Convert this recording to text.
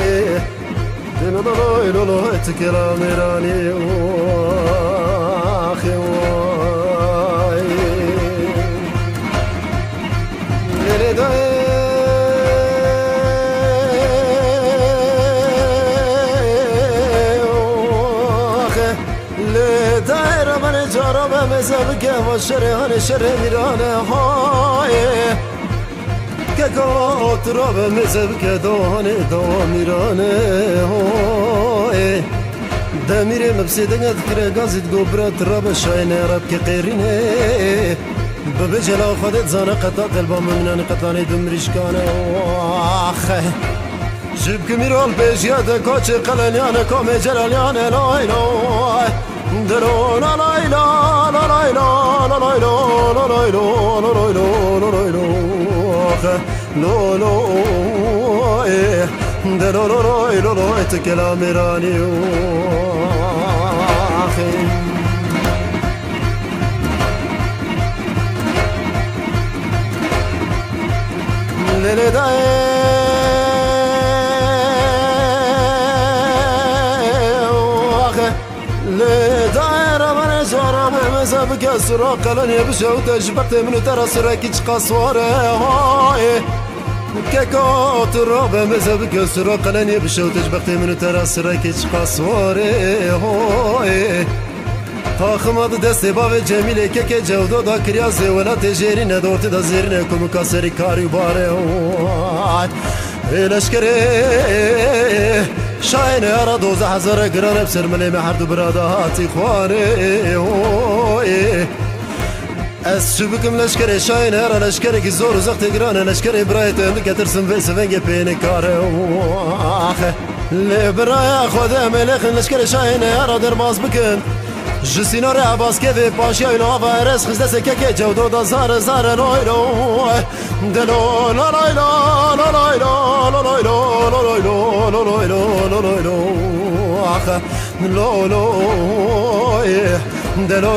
eh loy lo lo tekela mirani که گات را به مزبک دهان دامیرانه های دمیر مبسیدن ذکر گازید گوبرات را به شاین رب که قیرینه ببه جلا خودت زانه قطع قلبا ممنان قطعانی دمریشکانه آخه جيب كميرول بيجياد كوتش قلنيان كومي جلاليان لاي لاي درو لا لاي لا لا لاي لا لا لاي لا لا لاي da lo lo e da lo lo lo lo lo e la merani o le le da e جرى بمزب كسر قلن يبشو تجبت من ترى سرك قصوره هاي كيكوت الراب مزب كسر قلن يبشو تجبت من ترى سرك قصوره هاي Takımadı deste bave cemile keke cevdo da kriyaze Vela tejerine dorti da zerine kumu kaseri kari bare Eleşkere Şayne ara doza hazara giran hep sermele me hardu burada hati khware Ez şubikim leşkere şayne ara leşkere ki zor uzak tegrane leşkere brayet önde getirsin ve sevenge peyni kare Le braya khoda melekhin leşkere şayne ara derbaz bikin Ji sînorê Ebaskevê paşiya û ava eres xizde sekeke cewdo da zar zar loy loy Delo la loy la la loy la la loy la la loy la la loy la la loy la axa lo loy Delo